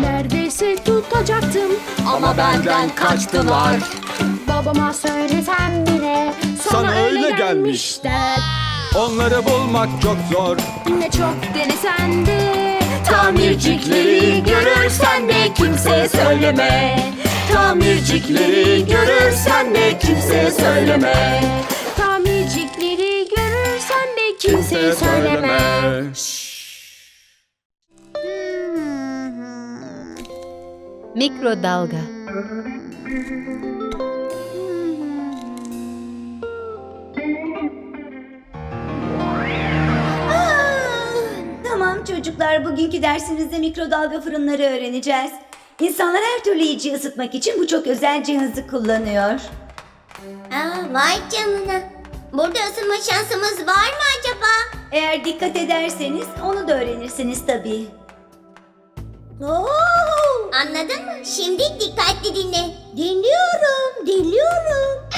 Neredeyse tutacaktım Ama benden kaçtılar. Babama söylesem bile Sana, Sana öyle öyle gelmiş gelmiş. der Onları bulmak çok zor. Ne çok denesen de Tamircikleri görürsen de kimseye söyleme. Tamircikleri görürsen de kimseye söyleme. Kimseye söyleme Mikrodalga Tamam çocuklar, bugünkü dersimizde mikrodalga fırınları öğreneceğiz. İnsanlar her türlü yiyeceği ısıtmak için bu çok özel cihazı kullanıyor. Aa, vay canına. Burada ısınma şansımız var mı acaba? Eğer dikkat ederseniz onu da öğrenirsiniz tabii. Oo, anladın mı? Şimdi dikkatli dinle. Dinliyorum, dinliyorum.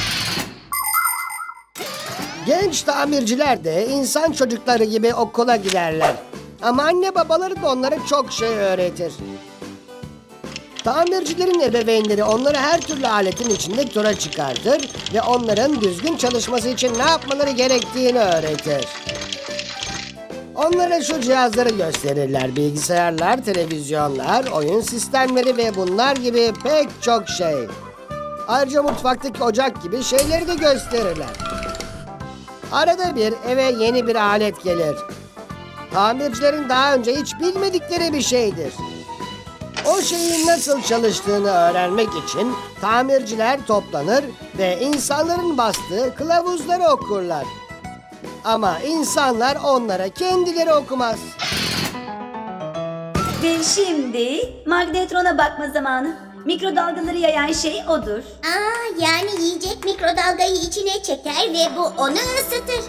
Genç tamirciler de insan çocukları gibi okula giderler. Ama anne babaları da onlara çok şey öğretir. Tamircilerin ebeveynleri onları her türlü aletin içinde tura çıkartır ve onların düzgün çalışması için ne yapmaları gerektiğini öğretir. Onlara şu cihazları gösterirler. Bilgisayarlar, televizyonlar, oyun sistemleri ve bunlar gibi pek çok şey. Ayrıca mutfaktaki ocak gibi şeyleri de gösterirler. Arada bir eve yeni bir alet gelir. Tamircilerin daha önce hiç bilmedikleri bir şeydir. O şeyin nasıl çalıştığını öğrenmek için tamirciler toplanır ve insanların bastığı kılavuzları okurlar. Ama insanlar onlara kendileri okumaz. Ve şimdi magnetrona bakma zamanı. Mikrodalgaları yayan şey odur. Aa, yani yiyecek mikrodalgayı içine çeker ve bu onu ısıtır.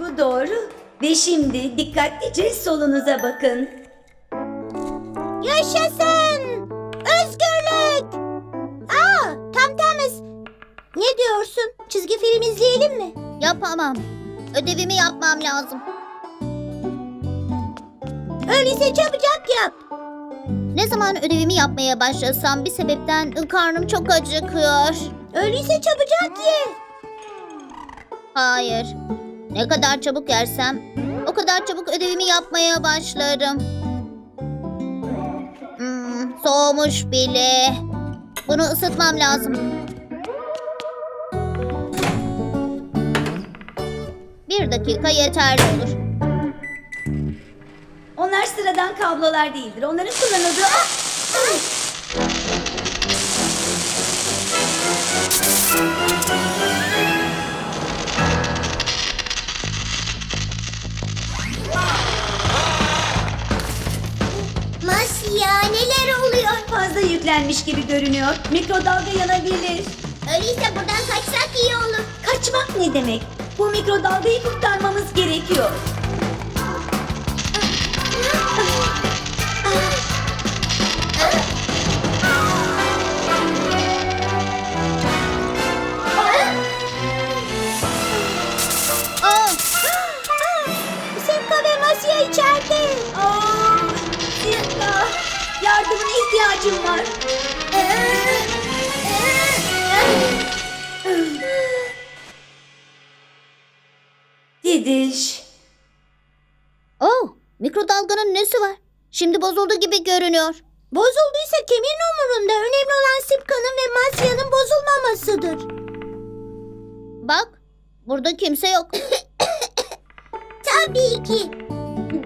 Bu doğru. Ve şimdi dikkatlice solunuza bakın. Yaşasın! Ne diyorsun? Çizgi film izleyelim mi? Yapamam. Ödevimi yapmam lazım. Öyleyse çabucak yap. Ne zaman ödevimi yapmaya başlasam bir sebepten karnım çok acıkıyor. Öyleyse çabucak ye. Hayır. Ne kadar çabuk yersem o kadar çabuk ödevimi yapmaya başlarım. Hmm, soğumuş bile. Bunu ısıtmam lazım. Bir dakika yeterli olur. Onlar sıradan kablolar değildir. Onların kullanıldığı... Ah! Masya neler oluyor? Fazla yüklenmiş gibi görünüyor. Mikrodalga yanabilir. Öyleyse buradan kaçsak iyi olur. Kaçmak ne demek? Bu mikrodalgayı kurtarmamız gerekiyor. Aa! Simka ve Masya içeride. Aa, Simba, yardımına ihtiyacım var. Didiş. Oh, mikrodalganın nesi var? Şimdi bozuldu gibi görünüyor. Bozulduysa kimin umurunda? Önemli olan Sipka'nın ve Masya'nın bozulmamasıdır. Bak, burada kimse yok. Tabii ki.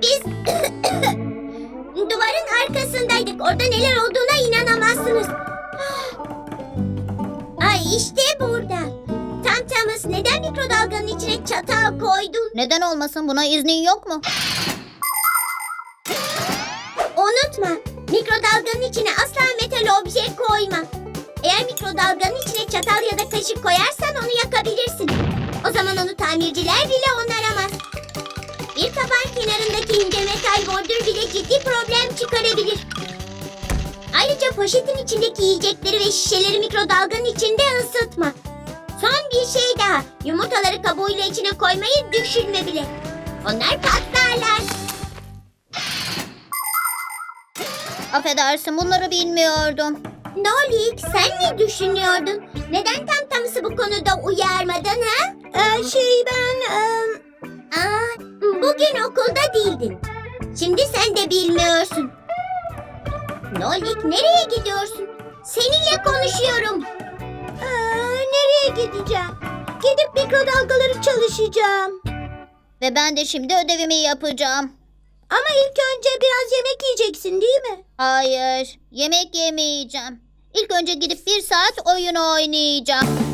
Biz duvarın arkasındaydık. Orada neler olduğuna inanamazsınız. Ay işte burada. Thomas neden mikrodalganın içine çatal koydun? Neden olmasın? Buna iznin yok mu? Unutma, mikrodalganın içine asla metal obje koyma. Eğer mikrodalganın içine çatal ya da kaşık koyarsan onu yakabilirsin. O zaman onu tamirciler bile onaramaz. Bir tabağın kenarındaki ince metal bordür bile ciddi problem çıkarabilir. Ayrıca poşetin içindeki yiyecekleri ve şişeleri mikrodalganın içinde ısıtma. Son bir şey daha. Yumurtaları kabuğuyla içine koymayı düşünme bile. Onlar patlarlar. Affedersin bunları bilmiyordum. Nolik sen ne düşünüyordun? Neden tam tamısı bu konuda uyarmadın ha? Ee, şey ben... E... Aa, bugün okulda değildin. Şimdi sen de bilmiyorsun. Nolik nereye gidiyorsun? Seninle konuşuyorum gideceğim? Gidip mikrodalgaları çalışacağım. Ve ben de şimdi ödevimi yapacağım. Ama ilk önce biraz yemek yiyeceksin değil mi? Hayır, yemek yemeyeceğim. İlk önce gidip bir saat oyun oynayacağım.